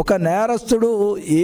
ఒక నేరస్తుడు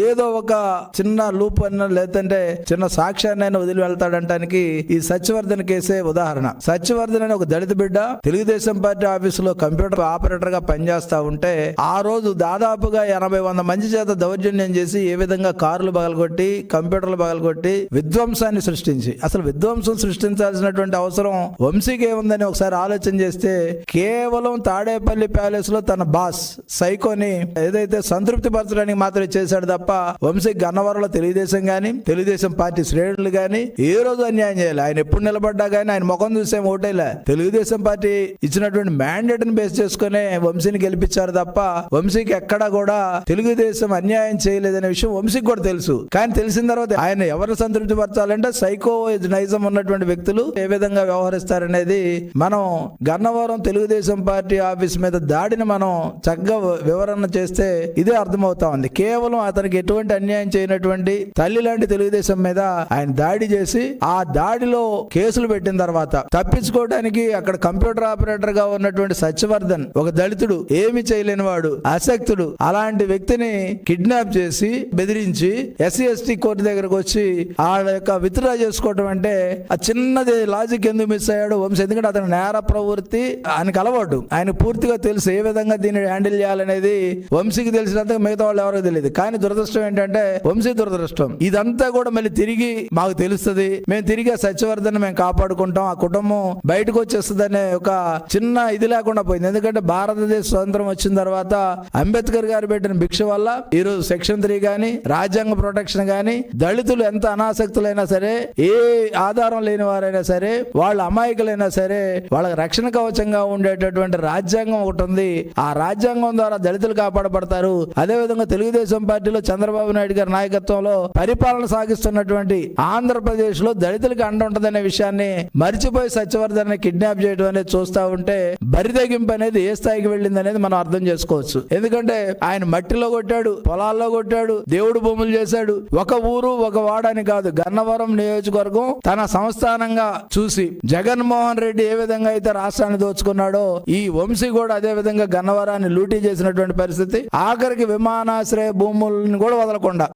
ఏదో ఒక చిన్న లూప్ అన్న లేదంటే చిన్న సాక్ష్యాన్ని అయినా వదిలి వెళ్తాడంటానికి ఈ సత్యవర్ధన్ కేసే ఉదాహరణ. సత్యవర్ధన్ అనే ఒక దళిత బిడ్డ తెలుగుదేశం పార్టీ ఆఫీసులో కంప్యూటర్ ఆపరేటర్గా పనిచేస్తా ఉంటే ఆ రోజు దాదాపుగా ఎనభై వంద మంది చేత దౌర్జన్యం చేసి ఏ విధంగా కార్లు పగలగొట్టి కంప్యూటర్లు పగలగొట్టి విధ్వంసాన్ని సృష్టించి. అసలు విధ్వంసం సృష్టించాల్సినటువంటి అవసరం వంశీకి ఏముందని ఒకసారి ఆలోచన చేస్తే కేవలం తాడేపల్లి ప్యాలెస్లో తన బాస్ సైకోని ఏదైతే సంతృప్తి తృప్తిపరచడానికి మాత్రమే చేశాడు తప్ప వంశీ గన్నవరంలో తెలుగుదేశం కానీ తెలుగుదేశం పార్టీ శ్రేణులు కానీ ఏ రోజు అన్యాయం చేయాలి? ఆయన ఎప్పుడు నిలబడ్డా కానీ ఆయన ముఖం చూసే ఓటేలే తెలుగుదేశం పార్టీ ఇచ్చినటువంటి మ్యాండేట్ని బేస్ చేసుకునే వంశీని గెలిపించారు తప్ప వంశీకి ఎక్కడా కూడా తెలుగుదేశం అన్యాయం చేయలేదనే విషయం వంశీకి కూడా తెలుసు. కానీ తెలిసిన తర్వాత ఆయన ఎవరిని సంతృప్తి పరచాలంటే సైకో నైజం ఉన్నటువంటి వ్యక్తులు ఏ విధంగా వ్యవహరిస్తారనేది మనం గన్నవరం తెలుగుదేశం పార్టీ ఆఫీస్ మీద దాడిని మనం చక్కగా వివరణ చేస్తే ఇదే అర్థమవుతా ఉంది. కేవలం అతనికి ఎటువంటి అన్యాయం చేయనటువంటి తల్లి లాంటి తెలుగుదేశం మీద ఆయన దాడి చేసి ఆ దాడిలో కేసులు పెట్టిన తర్వాత తప్పించుకోవడానికి అక్కడ కంప్యూటర్ ఆపరేటర్గా ఉన్నటువంటి సత్యవర్ధన్ ఒక దళితుడు ఏమి చేయలేని వాడు అసక్తుడు అలాంటి వ్యక్తిని కిడ్నాప్ చేసి బెదిరించి ఎస్సీ ఎస్టీ కోర్టు దగ్గరకు వచ్చి ఆ యొక్క విత్డ్రా చేసుకోవటం అంటే ఆ చిన్నది లాజిక్ ఎందుకు మిస్ అయ్యాడు వంశీ? ఎందుకంటే అతను నేర ప్రవృత్తి ఆయనకు అలవాటు. ఆయన పూర్తిగా తెలుసు ఏ విధంగా దీన్ని హ్యాండిల్ చేయాలనేది వంశీకి తెలిసినంత మిగతా వాళ్ళు ఎవరో తెలియదు కానీ దురదృష్టం ఏంటంటే వంశీ దురదృష్టం. ఇదంతా కూడా మళ్ళీ తిరిగి మాకు తెలుస్తుంది. మేము తిరిగి ఆ సత్యవర్ధన్ మేము కాపాడుకుంటాం. ఆ కుటుంబం బయటకు వచ్చేస్తుందనే ఒక చిన్న ఇది లేకుండా పోయింది. ఎందుకంటే భారతదేశ స్వతంత్రం వచ్చిన తర్వాత అంబేద్కర్ గారు పెట్టిన భిక్ష వల్ల ఈ రోజు సెక్షన్ త్రీ గాని రాజ్యాంగ ప్రొటెక్షన్ గాని దళితులు ఎంత అనాసక్తులైనా సరే ఏ ఆధారం లేని వారైనా సరే వాళ్ళ అమాయకులైనా సరే వాళ్ళకి రక్షణ కవచంగా ఉండేటటువంటి రాజ్యాంగం ఒకటి ఉంది. ఆ రాజ్యాంగం ద్వారా దళితులు కాపాడబడతారు. అదే విధంగా తెలుగుదేశం పార్టీలో చంద్రబాబు నాయుడు గారి నాయకత్వంలో పరిపాలన సాగిస్తున్నటువంటి ఆంధ్రప్రదేశ్లో దళితులకు అండ ఉంటదనే విషయాన్ని మర్చిపోయి సత్యవర్ధన్ కిడ్నాప్ చేయడం అనేది చూస్తా ఉంటే బరితెగింపు అనేది ఏ స్థాయికి వెళ్ళింది అనేది మనం అర్థం చేసుకోవచ్చు. ఎందుకంటే ఆయన మట్టిలో కొట్టాడు పొలాల్లో కొట్టాడు దేవుడు భూములు చేశాడు. ఒక ఊరు ఒక వాడని కాదు గన్నవరం నియోజకవర్గం తన సంస్థానంగా చూసి జగన్మోహన్ రెడ్డి ఏ విధంగా అయితే రాష్ట్రాన్ని దోచుకున్నాడో ఈ వంశీ కూడా అదే విధంగా గన్నవరాన్ని లూటీ చేసినటువంటి పరిస్థితి. ఆఖరికి విమానాశ్రయ భూములను కూడా వదలకుండా